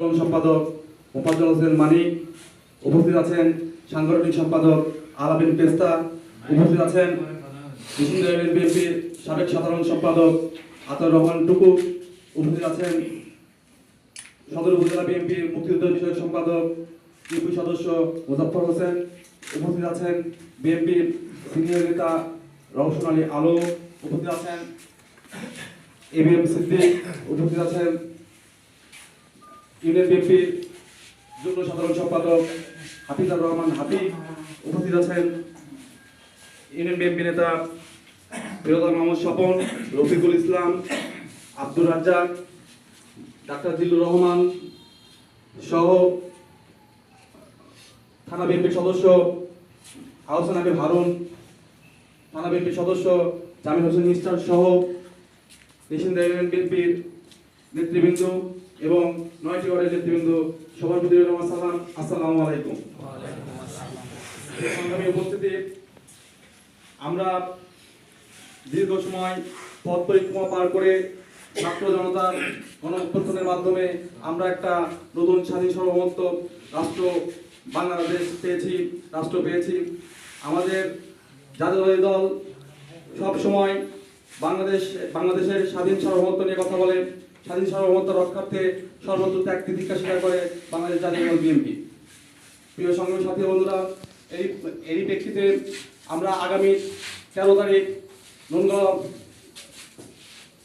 সম্পাদক মোফাজ্জল হোসেন মানিক, উপস্থিত আছেন সাংগঠনিক সম্পাদক আলাবিন পেস্তা, উপস্থিত আছেন বিএনপির সাবেক সাধারণ সম্পাদক আতর রহমান টুকু, উপস্থিত আছেন সদর উপজেলা বিএনপির মুক্তিযুদ্ধ বিষয়ক সম্পাদক ইউপি সদস্য মুজাফর হোসেন, উপস্থিত আছেন বিএনপির সিনিয়র নেতা রওশন আলী আলো উপস্থিত আছেন এবিএম সিদ্দিক, উপস্থিত আছেন ইউনিয়ন বিএনপির যুগ্ম সাধারণ সম্পাদক হাফিজার রহমান হাফিজ উপস্থিত আছেন। ইউনিয়ন বিএনপি নেতা প্রিয়তা মোহাম্মদ স্বপন, রফিকুল ইসলাম, আব্দুর রাজ্জাক, ডাক্তার জিল্লুর রহমান সহ থানা বিএনপির সদস্য আহসান আবির হারুন, থানা বিএনপির সদস্য জামিল হোসেন মিস্টার সহ নিশিন্দা ইউনিয়ন বিএনপির নেতৃবৃন্দ এবং নয়টি ওয়ার্ডের নেতৃবৃন্দ, সবার প্রতি রইল আমার সালাম। আসসালামু আলাইকুম। সংগ্রামী উপস্থিতি, আমরা দীর্ঘ সময় পথ পরিক্রমা পার করে ছাত্র জনতার গণ অভ্যর্থনের মাধ্যমে আমরা একটা নতুন স্বাধীন সার্বভৌমত্ব রাষ্ট্র বাংলাদেশ পেয়েছি, রাষ্ট্র পেয়েছি। আমাদের জাতীয়তাবাদী দল সব সময় বাংলাদেশ, বাংলাদেশের স্বাধীন সার্বভৌমত্ব নিয়ে কথা বলে। স্বাধীন সার্বভৌমত্ব রক্ষার্থে সর্বত্র ত্যাগ তিতিক্ষা স্বীকার করে বাংলাদেশ জাতীয় দল বিএনপি। প্রিয় সংগ্রামী সাথী বন্ধুরা, এই এই প্রেক্ষিতে আমরা আগামী তেরো তারিখ নন্দগাঁও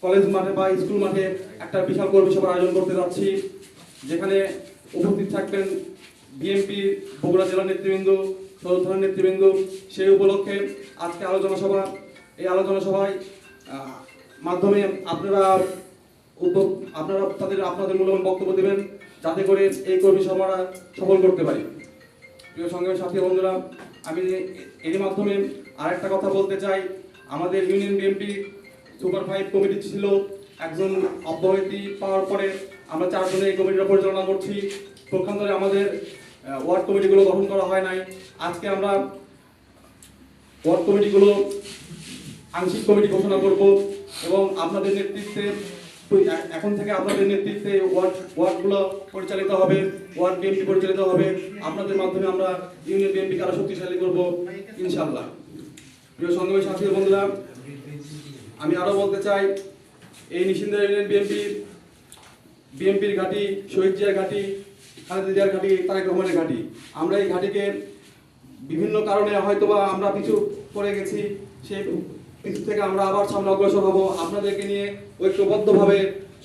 কলেজ মাঠে বা স্কুল মাঠে একটা বিশাল কর্মী সভার আয়োজন করতে যাচ্ছি, যেখানে উপস্থিত থাকবেন বিএনপি বগুড়া জেলা নেতৃবৃন্দ, সদর নেতৃবৃন্দ। সেই উপলক্ষে আজকে আলোচনা সভা। এই আলোচনা সভায় মাধ্যমে আপনারা উদ্যোগ আপনারা তাদের আপনাদের মূল্যবান বক্তব্য দেবেন, যাতে করে এই কর্মী সভাটা সফল করতে পারি। প্রিয় সংগ্রামী সাথী বন্ধুরা, আমি এর মাধ্যমে আরেকটা কথা বলতে চাই। আমাদের union BNP super five committee ছিল, একজন অব্যাহতি পাওয়ার পরে আমরা চারজনে এই কমিটিটা পরিচালনা করছি। পক্ষান্তরে আমাদের ওয়ার্ড কমিটিগুলো গঠন করা হয় নাই। আজকে আমরা ওয়ার্ড কমিটিগুলো আংশিক কমিটি ঘোষণা করব এবং আপনাদের নেতৃত্বে এখন থেকে আপনাদের নেতৃত্বে ওয়ার্ড, ওয়ার্ডগুলো পরিচালিত হবে, ওয়ার্ড বিএনপি পরিচালিত হবে। আপনাদের মাধ্যমে আমরা ইউনিয়ন বিএনপিকে আরও শক্তিশালী করব ইনশাল্লাহ প্রিয় সংগ্রামী সাথী বন্ধুরা, আমি আরও বলতে চাই, এই নিশিন্দা ইউনিয়ন বিএনপি, বিএনপির ঘাঁটি, শহীদ জিয়ার ঘাঁটি, খালেদা জিয়ার ঘাঁটি, তারেক রহমানের ঘাঁটি। আমরা এই ঘাঁটিকে বিভিন্ন কারণে হয়তোবা আমরা কিছু পড়ে গেছি, সেই পিছু থেকে আমরা আবার সামনে অগ্রসর হব। আপনাদেরকে নিয়ে ঐক্যবদ্ধভাবে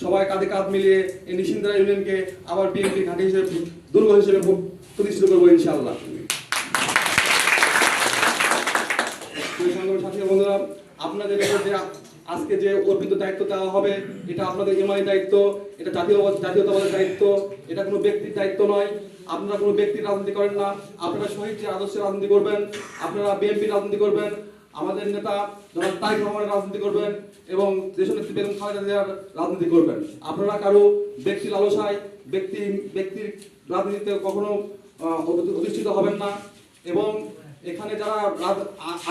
সবাই কাঁধে কাঁধ মিলিয়ে এই নিশিন্দ্রা ইউনিয়নকে আবার বিএনপি ঘাঁটি হিসেবে দুর্গ হিসেবে প্রতিষ্ঠিত করব ইনশাআল্লাহ। বন্ধুরা, আপনাদের যে আজকে যে অর্পিত দায়িত্ব দেওয়া হবে, এটা আপনাদের ইমানি দায়িত্ব, এটা জাতীয়, জাতীয়তাবাদের দায়িত্ব, এটা কোনো ব্যক্তির দায়িত্ব নয়। আপনারা কোনো ব্যক্তির রাজনীতি করেন না। আপনারা শহীদ যে আদর্শের রাজনীতি করবেন, আপনারা বিএনপি রাজনীতি করবেন আমাদের নেতা জনাব তারেক রহমানের রাজনীতি করবেন এবং দেশনেত্রী বেগম খালেদা জিয়ার রাজনীতি করবেন। আপনারা কারও ব্যক্তির লালসায়, ব্যক্তি, ব্যক্তির রাজনীতিতে কখনো অধিষ্ঠিত হবেন না এবং এখানে যারা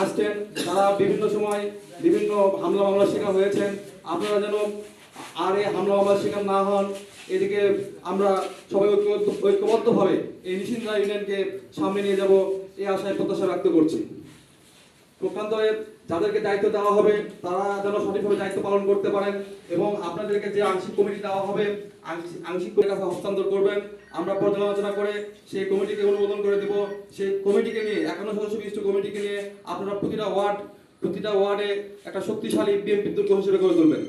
আসছেন, তারা বিভিন্ন সময় বিভিন্ন হামলা মামলার শিকার হয়েছেন। আপনারা যেন আর এই হামলা মামলার শিকার না হন, এদিকে আমরা সবাই ঐক্যবদ্ধ ঐক্যবদ্ধভাবে এই নিশিন্দা ইউনিয়নকে সামনে নিয়ে যাব, এই আশায় প্রত্যাশা রাখতে করছি। প্রকান্তরে যাদেরকে দায়িত্ব দেওয়া হবে, তারা যেন সঠিকভাবে দায়িত্ব পালন করতে পারেন এবং আপনাদেরকে যে আংশিক কমিটি দেওয়া হবে আংশিক- কাছে হস্তান্তর করবেন। আমরা পর্যালোচনা করে সেই কমিটিকে অনুমোদন করে দেব। সেই কমিটিকে নিয়ে একান্ন সদস্য বিশিষ্ট কমিটিকে নিয়ে আপনারা প্রতিটা ওয়ার্ড, প্রতিটা ওয়ার্ডে একটা শক্তিশালী বিএনপি দুর্গ হিসেবে গড়ে তুলবেন।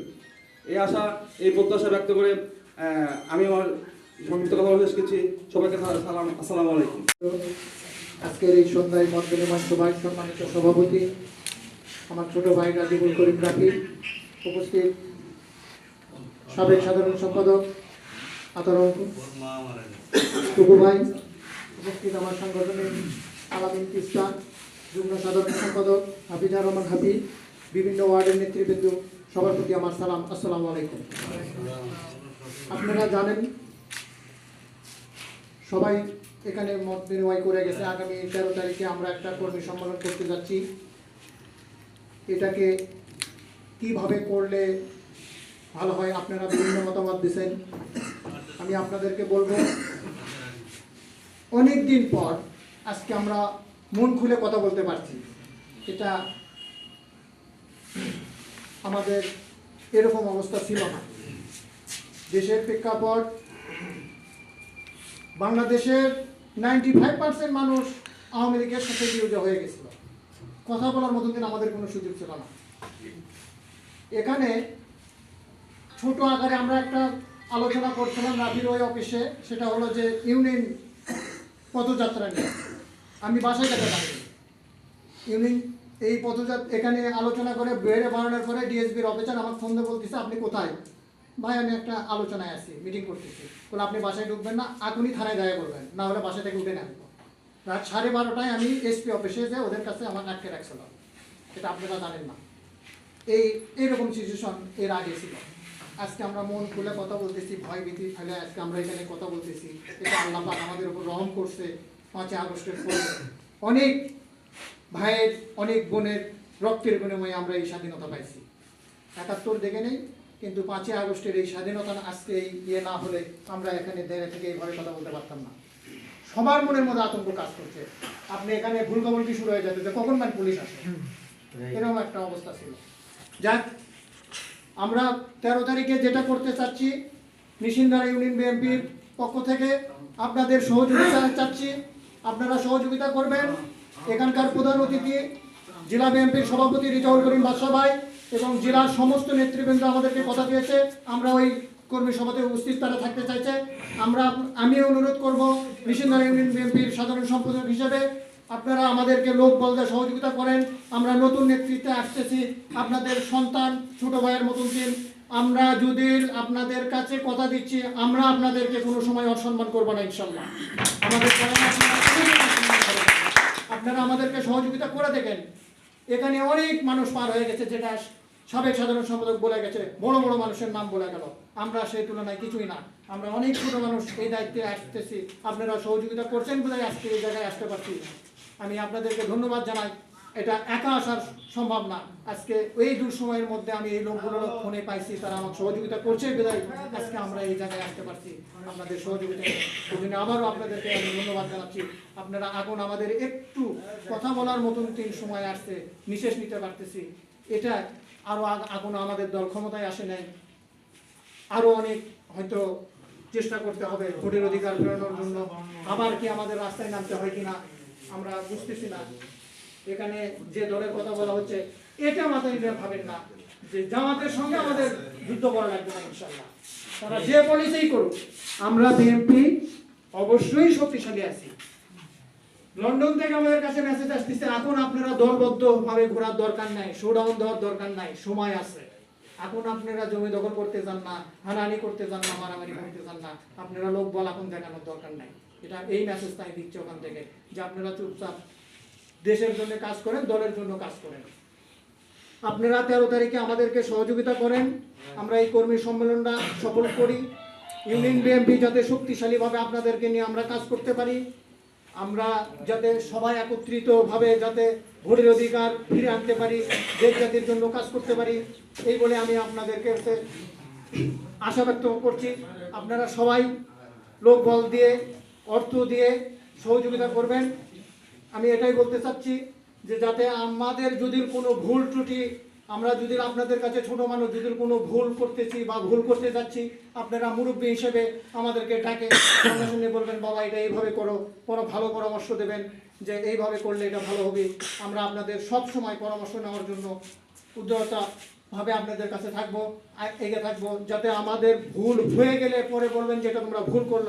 এই আশা, এই প্রত্যাশা ব্যক্ত করে আমি আমার সংক্ষিপ্ত কথা শেষ করছি। সবাইকে সালাম আসসালামু আলাইকুম। আজকের এই সন্ধ্যায় মত বিনিময় সভায় সম্মানিত সভাপতি, আমার ছোট ভাই রাজিবুল করিম রাফি, উপস্থিত সাবেক সাধারণ সম্পাদক আতরণ টুকু ভাই, উপস্থিত আমার সংগঠনের আলামিন তিস্তা, যুগ্ম সাধারণ সম্পাদক হাফিজা রহমান হাফিজ বিভিন্ন ওয়ার্ডের নেতৃবৃন্দ, সবার প্রতি আমার সালাম, আসসালামু আলাইকুম। আপনারা জানেন, সবাই এখানে মত বিনিময় করে গেছে। আগামী তেরো তারিখে আমরা একটা কর্মী সম্মেলন করতে যাচ্ছি। এটাকে কীভাবে করলে ভালো হয় আপনারা বিভিন্ন মতামত দিচ্ছেন আমি আপনাদেরকে বলব অনেক দিন পর আজকে আমরা মন খুলে কথা বলতে পারছি। এটা আমাদের এরকম অবস্থা ছিল না। দেশের প্রেক্ষাপট, বাংলাদেশের নাইনটি ফাইভ পার্সেন্ট মানুষ আওয়ামী লীগের সাথে বিরোধী হয়ে গেছিল। কথা বলার মতো দিন আমাদের কোনো সুযোগ ছিল না। এখানে ছোট আকারে আমরা একটা আলোচনা করছিলাম রাবির ওই অফিসে, সেটা হলো যে ইউনিয়ন পদযাত্রা নিয়ে। আমি বাসায় যেতে পারিনি। ইউনিয়ন এই পদযাত্রা, এখানে আলোচনা করে বেড়ে বাড়ানোর পরে ডিএসবির অফিসার আমার ফোন বলতেছে, আপনি কোথায়? ভাই আমি একটা আলোচনায় আছি মিটিং করতেছি। বলে আপনি বাসায় ঢুকবেন না, এখনই থানায় দেখা করবেন না হলে বাসা থেকে উঠে নেন রাত সাড়ে বারোটায় আমি এসপি অফিসে যে ওদের কাছে আমার আটকে রাখছিলাম এটা আপনারা জানেন না। এই, এইরকম সিচুয়েশন এর আগে ছিল। আজকে আমরা মন খুলে কথা বলতেছি, ভয় ভীতি ফেলে আজকে আমরা এখানে কথা বলতেছি। এটা আল্লাহ পাক আমাদের উপর রহম করছে, পাঁচই আগস্টের পর। অনেক ভাইয়ের, অনেক বোনের রক্তের বিনিময়ে আমরা এই স্বাধীনতা পাইছি। একাত্তর দেখে নেই কিন্তু পাঁচই আগস্টের এই স্বাধীনতা আজকে এই ইয়ে না হলে আমরা এখানে দেড়ে থেকে এইভাবে কথা বলতে পারতাম না। সবার মনের মধ্যে আতঙ্ক কাজ করছে। আপনি এখানে ভুল খবর কি শুরু হয়ে যাবে যে কখন মান পুলিশ আসে? এরকম একটা অবস্থা ছিল। যাক আমরা তেরো তারিখে যেটা করতে চাচ্ছি নিশিন্দারা ইউনিয়ন বিএনপির পক্ষ থেকে আপনাদের সহযোগিতা চাচ্ছি। আপনারা সহযোগিতা করবেন। এখানকার প্রধান অতিথি জেলা বিএনপির সভাপতি রিজাউল করিম বাদশা ভাই এবং জেলার সমস্ত নেতৃবৃন্দ আমাদেরকে কথা দিয়েছে। আমরা ওই কর্মী সভাতে উপস্থিত, তারা থাকতে চাইছে। আমরা, আমি অনুরোধ করব নিশিন্দারা ইউনিয়ন বিএনপির সাধারণ সম্পাদক হিসেবে, আপনারা আমাদেরকে লোক বলতে সহযোগিতা করেন। আমরা নতুন নেতৃত্বে আসতেছি। আপনাদের সন্তান, ছোট ভাইয়ের মতন দিন। আমরা যদি আপনাদের কাছে কথা দিচ্ছি, আমরা আপনাদেরকে কোনো সময় অসম্মান করব না ইনশাল্লাহ আমাদের। আপনারা আমাদেরকে সহযোগিতা করে দেখেন। এখানে অনেক মানুষ পার হয়ে গেছে, যেটা সাবেক সাধারণ সম্পাদক বলে গেছে, বড় বড় মানুষের নাম বলে গেল। আমরা সেই তুলনায় কিছুই না। আমরা অনেক ছোট মানুষ এই দায়িত্বে আসতেছি। আপনারা সহযোগিতা করছেন বলে আজকে এই জায়গায় আসতে পারছি আমি আপনাদেরকে ধন্যবাদ জানাই। এটা একা আসার সম্ভব না। আজকে এই দুঃসময়ের মধ্যে আমি এই লোকগুলো ফোনে পাইছি, তারা আমাকে সহযোগিতা করছে বিদায় আজকে আমরা এই জায়গায় আসতে পারছি। আপনাদের সহযোগিতা ওই জন্য আবারও আপনাদেরকে আমি ধন্যবাদ জানাচ্ছি। আপনারা এখন আমাদের একটু কথা বলার মতন তিন সময় আসছে নিশেষ নিতে পারতেছি। এটা আরও এখন আমাদের দল ক্ষমতায় আসে নাই। আরও অনেক হয়তো চেষ্টা করতে হবে ভোটের অধিকার ফেরানোর জন্য। আবার কি আমাদের রাস্তায় নামতে হয় কিনা আমরা বুঝতেছি না। এখানে যে দলের কথা বলা হচ্ছে, এটা মাথায় নিতে ভাবেন না। যে জামাতের সঙ্গে আমাদের যুদ্ধ করা লাগবে না ইনশাল্লাহ তারা যে পলিসিই করুক, আমরা বিএনপি অবশ্যই শক্তিশালী আছি। লন্ডন থেকে আমাদের কাছে মেসেজ আসতেছে এখন আপনারা দলবদ্ধ ভাবে ঘোরার দরকার নাই শোডাউন দেওয়ার দরকার নাই, সময় আছে। এখন আপনারা জমি দখল করতে যান না, হানাহানি করতে যান না, মারামারি করতে যান না, আপনারা লোক বল এখন দেখানোর দরকার নাই। এটা এই মেসেজ তাই দিচ্ছে ওখান থেকে, যে আপনারা চুপচাপ দেশের জন্য কাজ করেন, দলের জন্য কাজ করেন। আপনারা তেরো তারিখে আমাদেরকে সহযোগিতা করেন। আমরা এই কর্মী সম্মেলনটা সফল করি। ইউনিয়ন বিএনপি যাতে শক্তিশালীভাবে আপনাদেরকে নিয়ে আমরা কাজ করতে পারি। আমরা যাতে সবাই একত্রিতভাবে যাতে ভোটের অধিকার ফিরে আনতে পারি দেশ জাতির জন্য কাজ করতে পারি, এই বলে আমি আপনাদেরকে আশা ব্যক্ত করছি। আপনারা সবাই লোক বল দিয়ে, অর্থ দিয়ে সহযোগিতা করবেন। আমি এটাই বলতে চাচ্ছি যে যাতে আমাদের যদি কোনো ভুল ত্রুটি আমরা যদি আপনাদের কাছে ছোট মানুষ, যদি কোনো ভুল করতেছি বা ভুল করতে যাচ্ছি, আপনারা মুরব্বী হিসেবে আমাদেরকে ডাকে সামনে বলবেন, বাবা, এটা এইভাবে করো, কোনো ভালো পরামর্শ দেবেন যে এইভাবে করলে এটা ভালো হবে। আমরা আপনাদের সব সময় পরামর্শ নেওয়ার জন্য উদ্যোগতা ভাবে আপনাদের কাছে থাকব এগিয়ে থাকব, যাতে আমাদের ভুল হয়ে গেলে পরে বলবেন যে এটা তোমরা ভুল করল।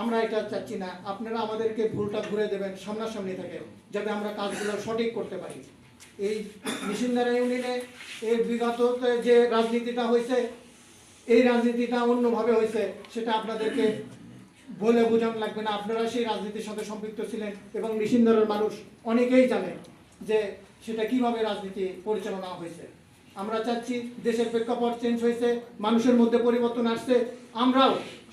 আমরা এটা চাচ্ছি না। আপনারা আমাদেরকে ভুলটা ঘুরে দেবেন সামনাসামনি থেকে, যাতে আমরা কাজগুলো সঠিক করতে পারি। এই মিশিন্দারা ইউনিয়নে এই বিগত যে রাজনীতিটা হয়েছে, এই রাজনীতিটা অন্যভাবে হয়েছে, সেটা আপনাদেরকে বলে বোঝানো লাগবে না। আপনারা সেই রাজনীতির সাথে সম্পৃক্ত ছিলেন এবং নিশিন্দরের মানুষ অনেকেই জানে যে সেটা কীভাবে রাজনীতি পরিচালনা হয়েছে। আমরা চাচ্ছি দেশের প্রেক্ষাপট চেঞ্জ হয়েছে, মানুষের মধ্যে পরিবর্তন আসছে। আমরাও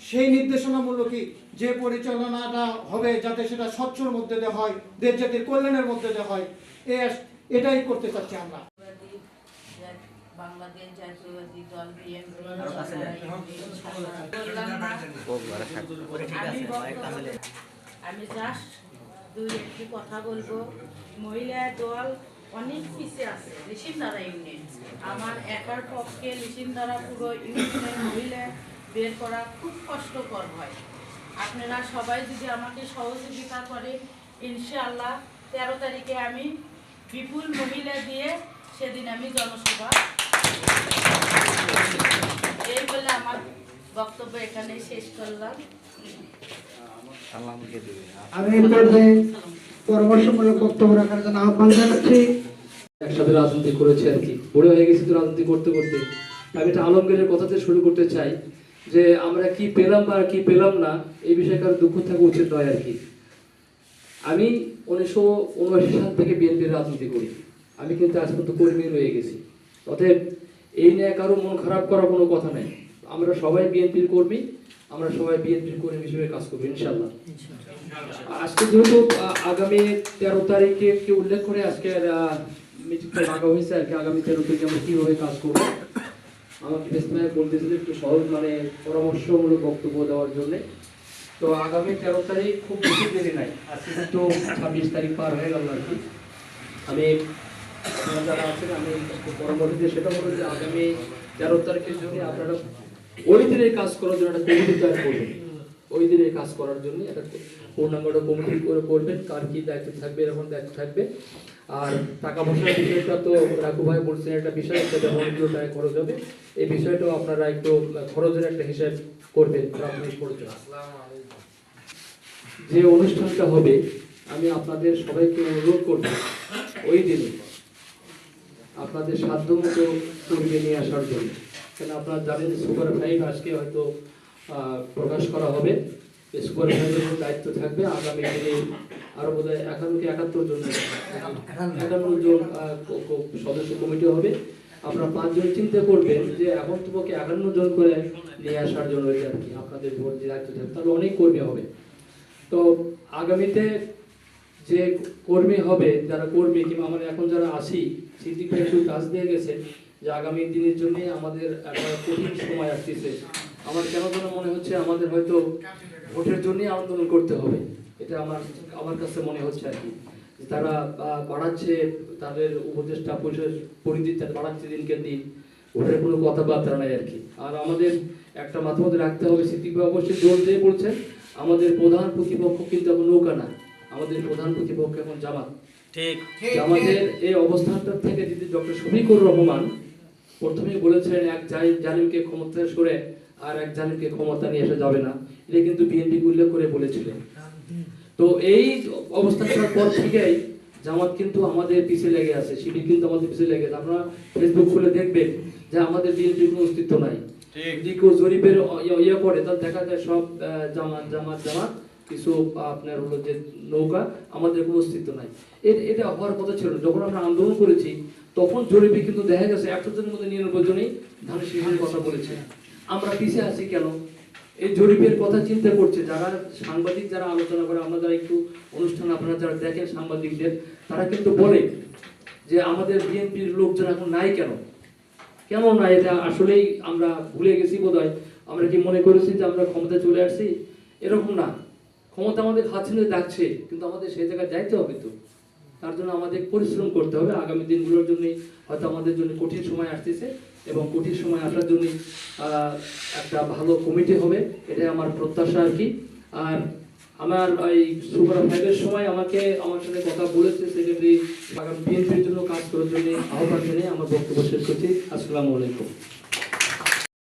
সেই নির্দেশনামূলকই যে পরিচালনাটা হবে যাতে সেটা স্বচ্ছর মধ্যে দিয়ে হয়, দেশ জাতির কল্যাণের মধ্যে দিয়ে হয়, এ এটাই করতে চাচ্ছি আমরা। জাতীয়বাদী দল আমি জাস্ট দুই একটি কথা বলব। মহিলা দল অনেক পিছিয়ে আছে লিসিনদারা ইউনিয়ন। আমার একার পক্ষে লিসিনদারা পুরো ইউনিয়নের মহিলা বের করা খুব কষ্টকর হয়। আপনারা সবাই যদি আমাকে সহযোগিতা করে ইনশাআল্লাহ তেরো তারিখে আমি বিপুল মহিলা দিয়ে সেদিন আমি জনসভা। এই বলে আমার বক্তব্য এখানে শেষ করলাম। আমি এই পরামর্শমূলক বক্তব্য রাখার জন্য আহ্বান জানাচ্ছি। একসাথে রাজনীতি করেছে আর কি। বড় হয়ে গেছি তো রাজনীতি করতে করতে। আমি আলমগীরের কথাতে শুরু করতে চাই যে আমরা কি পেলাম বা কি পেলাম না এই বিষয়ে কারও দুঃখ থাকা উচিত নয় আর কি। আমি উনিশশো উনআশি সাল থেকে বিএনপির রাজনীতি করি। আমি কিন্তু আজ পর্যন্ত কর্মী রয়ে গেছি। অতএব এই নিয়ে কারও মন খারাপ করার কোনো কথা নেই। আমরা সবাই বিএনপির কর্মী, আমরা সবাই বিএনপির কর্মী হিসেবে কাজ করব ইনশাল্লাহ আজকে যেহেতু আগামী তেরো তারিখে কি উল্লেখ করে আজকে মিটিংটা হয়েছে আর কি, আগামী তেরো তারিখে আমরা কীভাবে কাজ করব। আমাকে বেসমায় বলতেছিল একটু সহজ মানে পরামর্শমূলক বক্তব্য দেওয়ার জন্য। তো আগামী তেরো তারিখ খুব বেশি দেরি নাই। আজকে কিন্তু ছাব্বিশ তারিখ পার হয়ে গেল আর কি। আমি যারা আছেন, আমি একটু পরবর্তীতে সেটা বলব যে আগামী তেরো তারিখের জন্য আপনারা ওই দিনের কাজ করার জন্য একটা কমিটি তৈরি করবেন। ওই দিনে কাজ করার জন্য একটা পূর্ণাঙ্গটা কমিটি করে করবেন। কার কি দায়িত্ব থাকবে, এরকম দায়িত্ব থাকবে। আর টাকা পয়সার বিষয়টা তো রাঘু ভাই বলছেন, একটা বিষয় সেটা অনেকগুলো টাকা খরচ হবে। এই বিষয়টাও আপনারা একটু খরচের একটা হিসাব করবেন, প্রাথমিক খরচ যে অনুষ্ঠানটা হবে, আমি আপনাদের সবাইকে অনুরোধ করব, ওই দিনে আপনাদের সাধ্য মতো কর্মী নিয়ে আসার জন্য। কেন আপনারা জানেন সুপার ফাইভ আজকে হয়তো প্রকাশ করা হবে। সুপার ফাইভের দায়িত্ব থাকবে, আগামী দিনে আরও বোধ হয় একান্ন কি একাত্তর জন একান্ন। জন সদস্য কমিটি হবে। আপনারা পাঁচজন চিন্তা করবেন যে এখন তোমাকে একান্ন জন করে নিয়ে আসার জন্য ওই আর কি আপনাদের ভোট যে দায়িত্ব থাকবে তাহলে অনেক কর্মী হবে। তো আগামীতে যে কর্মী হবে যারা কর্মী কিংবা আমরা এখন যারা আসি সিদ্দিক একটু কাজ দিয়ে গেছে যে আগামী দিনের জন্য আমাদের একটা কঠিন সময় আসতেছে। আমার কেন যেন মনে হচ্ছে আমাদের হয়তো ভোটের জন্যই আন্দোলন করতে হবে। এটা আমার আমার কাছে মনে হচ্ছে আর কি। তারা বাড়াচ্ছে তাদের উপদেষ্টা পরিষদ পরিধি তারা বাড়াচ্ছে দিনকে দিন। ওটার কোনো কথাবার্তা নাই আর কি। আর আমাদের একটা মাথা মধ্যে রাখতে হবে সিদ্দিক ভাই অবশ্যই জোর দিয়ে বলছেন আমাদের প্রধান প্রতিপক্ষ কিন্তু এখন নৌকা না। আমাদের প্রধান প্রতিপক্ষ এখন জামাত। জামাতের এই অবস্থানটা থেকে যদি ডক্টর শফিকুর রহমান প্রথমেই বলেছিলেন এক জালিমকে ক্ষমতা সরে আর এক জালিমকে ক্ষমতা নিয়ে আসা যাবে না এটা কিন্তু বিএনপি উল্লেখ করে বলেছিলেন। তো এই অবস্থাটার পর থেকেই জামাত কিন্তু আমাদের পিছিয়ে লেগে আছে শিবির কিন্তু আমাদের পিছিয়ে লেগে আছে। আপনারা ফেসবুক খুলে দেখবেন যে আমাদের বিএনপির কোনো অস্তিত্ব নাই। যদি কেউ জরিপের ইয়ে- ইয়ে করে তাহলে দেখা যায় সব জামাত জামাত জামাত কিছু আপনার হলো যে নৌকা আমাদের কোনো অস্তিত্ব নাই। এর এটা হওয়ার কথা ছিল যখন আমরা আন্দোলন করেছি তখন জরিপে কিন্তু দেখা গেছে একশো জনের মধ্যে নিরানব্বই জনেই ধানের কথা বলেছে। আমরা পিছিয়ে আছি কেন? এই জরিপের কথা চিন্তা করছে যারা সাংবাদিক যারা আলোচনা করে, আমরা যারা একটু অনুষ্ঠান আপনারা যারা দেখেন সাংবাদিকদের, তারা কিন্তু বলে যে আমাদের বিএনপির লোকজন এখন নাই কেন? কেন না এটা আসলেই আমরা ভুলে গেছি বোধহয়। আমরা কি মনে করেছি যে আমরা ক্ষমতায় চলে আসছি? এরকম না। ক্ষমতা আমাদের হাত ছেড়ে ডাকছে, কিন্তু আমাদের সেই জায়গায় যাইতে হবে তো। তার জন্য আমাদের পরিশ্রম করতে হবে। আগামী দিনগুলোর জন্য হয়তো আমাদের জন্য কঠিন সময় আসতেছে। এবং কঠিন সময় আসার জন্য একটা ভালো কমিটি হবে, এটাই আমার প্রত্যাশা আর কি। আর আমার এই সুপার ফাইভের সময় আমাকে আমার সঙ্গে কথা বলেছে সেকেন্ডারি আগামী বিএনপির জন্য কাজ করার জন্য আহ্বান জানিয়ে আমার বক্তব্য শেষ করছি। আসসালামু আলাইকুম।